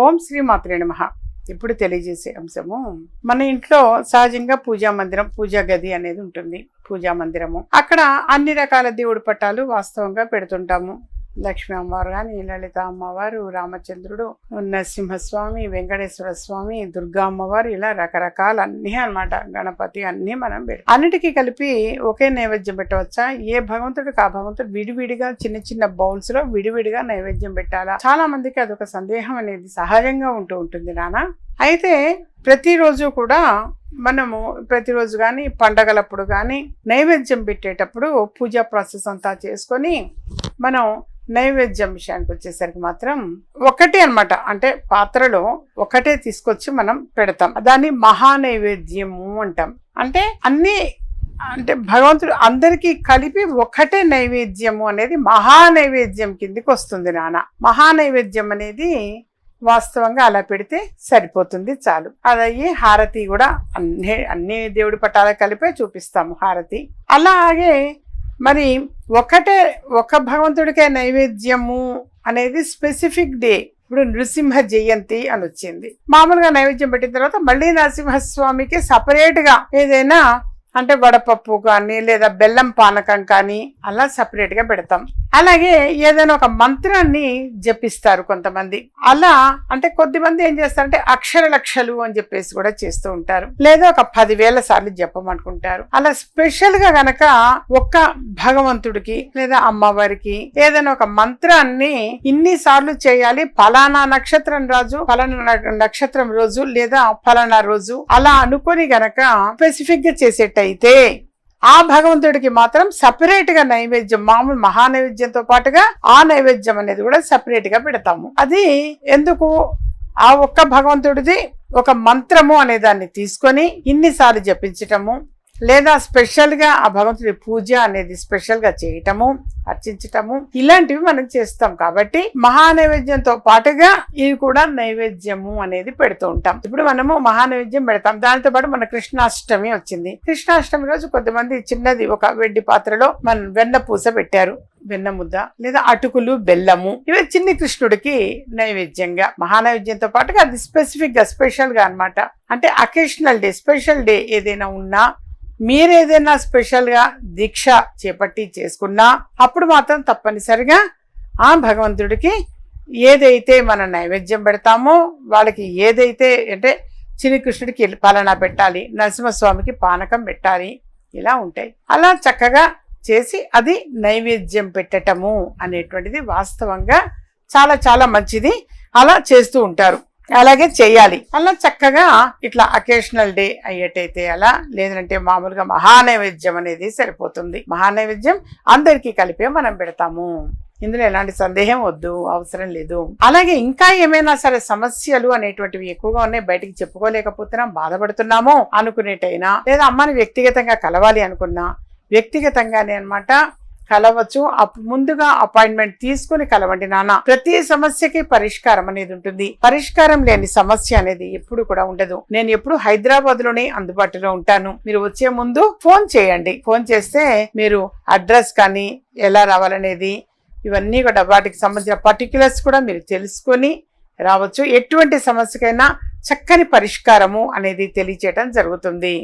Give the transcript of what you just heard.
ఓం శ్రీ మాత్రే నమ. ఇప్పుడు తెలియజేసే అంశము మన ఇంట్లో సహజంగా పూజా మందిరం పూజా గది అనేది ఉంటుంది. పూజా మందిరము. అక్కడ అన్ని రకాల దేవుడి పట్టాలు వాస్తవంగా పెడుతుంటాము. లక్ష్మీ అమ్మవారు కానీ లలిత అమ్మవారు రామచంద్రుడు నరసింహస్వామి వెంకటేశ్వర స్వామి దుర్గా అమ్మవారు ఇలా రకరకాల అన్ని అనమాట గణపతి అన్నీ మనం పెడతాం. అన్నిటికీ కలిపి ఒకే నైవేద్యం పెట్టవచ్చా? ఏ భగవంతుడికి ఆ భగవంతుడు విడివిడిగా చిన్న చిన్న బౌల్స్లో విడివిడిగా నైవేద్యం పెట్టాలా? చాలా మందికి అదొక సందేహం అనేది సహజంగా ఉంటూ ఉంటుంది నాన్న. అయితే ప్రతిరోజు కూడా మనము ప్రతిరోజు కానీ పండగలప్పుడు కానీ నైవేద్యం పెట్టేటప్పుడు పూజా ప్రాసెస్ అంతా చేసుకొని మనం నైవేద్యం విషయానికి వచ్చేసరికి మాత్రం ఒకటే అన్నమాట. అంటే పాత్రలో ఒకటే తీసుకొచ్చి మనం పెడతాం. దాన్ని మహా నైవేద్యము అంటాం. అంటే అన్ని అంటే భగవంతుడు అందరికీ కలిపి ఒకటే నైవేద్యము అనేది మహా నైవేద్యం కిందికి వస్తుంది నాన్న. మహా నైవేద్యం అనేది వాస్తవంగా అలా పెడితే సరిపోతుంది చాలు. అదయ్యి హారతి కూడా అన్ని అన్ని దేవుడి పటాల కలిపే చూపిస్తాము హారతి. అలాగే మరి ఒకటే ఒక భగవంతుడికే నైవేద్యము అనేది స్పెసిఫిక్ డే. ఇప్పుడు నృసింహ జయంతి అని వచ్చింది. మామూలుగా నైవేద్యం పెట్టిన తర్వాత మళ్ళీ నరసింహస్వామికి సపరేట్గా ఏదైనా అంటే వడపప్పు కానీ లేదా బెల్లం పానకం కానీ అలా సపరేట్గా పెడతాం. అలాగే ఏదైనా ఒక మంత్రాన్ని జపిస్తారు కొంతమంది. అలా అంటే కొద్దిమంది ఏం చేస్తారంటే అక్షర లక్షలు అని చెప్పేసి కూడా చేస్తూ ఉంటారు. లేదా ఒక పదివేల సార్లు జపమనుకుంటారు. అలా స్పెషల్గా గనక ఒక్క భగవంతుడికి లేదా అమ్మవారికి ఏదైనా ఒక మంత్రాన్ని ఇన్ని సార్లు చేయాలి. ఫలానా నక్షత్రం రాజు ఫలానా నక్షత్రం రోజు లేదా ఫలానా రోజు అలా అనుకొని గనక స్పెసిఫిక్గా చేసేటైతే ఆ భగవంతుడికి మాత్రం సపరేట్గా నైవేద్యం మామూలు మహా నైవేద్యంతో పాటుగా ఆ నైవేద్యం అనేది కూడా సపరేట్గా పెడతాము. అది ఎందుకు? ఆ ఒక్క భగవంతుడిది ఒక మంత్రము అనే దాన్ని తీసుకొని ఇన్నిసార్లు జపించటము లేదా స్పెషల్గా ఆ భగవంతుడి పూజ అనేది స్పెషల్గా చేయటము అర్చించటము ఇలాంటివి మనం చేస్తాం. కాబట్టి మహానైవేద్యంతో పాటుగా ఇవి కూడా నైవేద్యము అనేది పెడుతూ ఉంటాం. ఇప్పుడు మనము మహానైవేద్యం పెడతాం. దానితో పాటు మన కృష్ణాష్టమి వచ్చింది. కృష్ణాష్టమి రోజు కొంతమంది చిన్నది ఒక వెండి పాత్రలో మన వెన్న పూస పెట్టారు. వెన్న ముద్ద లేదా అటుకులు బెల్లము ఇవి చిన్ని కృష్ణుడికి నైవేద్యంగా మహానైవేద్యంతో పాటుగా అది స్పెసిఫిక్గా స్పెషల్గా అనమాట అంటే అకేషనల్ డే స్పెషల్ డే ఏదైనా ఉన్నా మీరేదైనా స్పెషల్గా దీక్ష చేపట్టి చేసుకున్నా అప్పుడు మాత్రం తప్పనిసరిగా ఆ భగవంతుడికి ఏదైతే మన నైవేద్యం పెడతామో వాళ్ళకి ఏదైతే అంటే చిన్ని కృష్ణుడికి పాలన పెట్టాలి నరసింహస్వామికి పానకం పెట్టాలి ఇలా ఉంటాయి. అలా చక్కగా చేసి అది నైవేద్యం పెట్టటము అనేటువంటిది వాస్తవంగా చాలా చాలా మంచిది. అలా చేస్తూ ఉంటారు. అలాగే చేయాలి. అలా చక్కగా ఇట్లా అకేషనల్ డే అయ్యేటైతే అలా లేదంటే మామూలుగా మహానైవేద్యం అనేది సరిపోతుంది. మహానైవేద్యం అందరికీ కలిపే మనం పెడతాము. ఇందులో ఎలాంటి సందేహం వద్దు అవసరం లేదు. అలాగే ఇంకా ఏమైనా సరే సమస్యలు అనేటువంటివి ఎక్కువగా ఉన్నాయి బయటికి చెప్పుకోలేకపోతున్నాం బాధపడుతున్నామో అనుకునేటైనా లేదా అమ్మని వ్యక్తిగతంగా కలవాలి అనుకున్నా వ్యక్తిగతంగానే అనమాట కలవచ్చు. అప్ ముందుగా అపాయింట్మెంట్ తీసుకుని కలవండి నాన్న. ప్రతి సమస్యకి పరిష్కారం అనేది ఉంటుంది. పరిష్కారం లేని సమస్య అనేది ఎప్పుడు కూడా ఉండదు. నేను ఎప్పుడు హైదరాబాద్లోనే అందుబాటులో ఉంటాను. మీరు వచ్చే ముందు ఫోన్ చేయండి. ఫోన్ చేస్తే మీరు అడ్రస్ కానీ ఎలా రావాలనేది ఇవన్నీ కూడా వాటికి సంబంధించిన పర్టికులర్స్ కూడా మీరు తెలుసుకొని రావచ్చు. ఎటువంటి సమస్యకైనా చక్కని పరిష్కారము అనేది తెలియచేయటం జరుగుతుంది.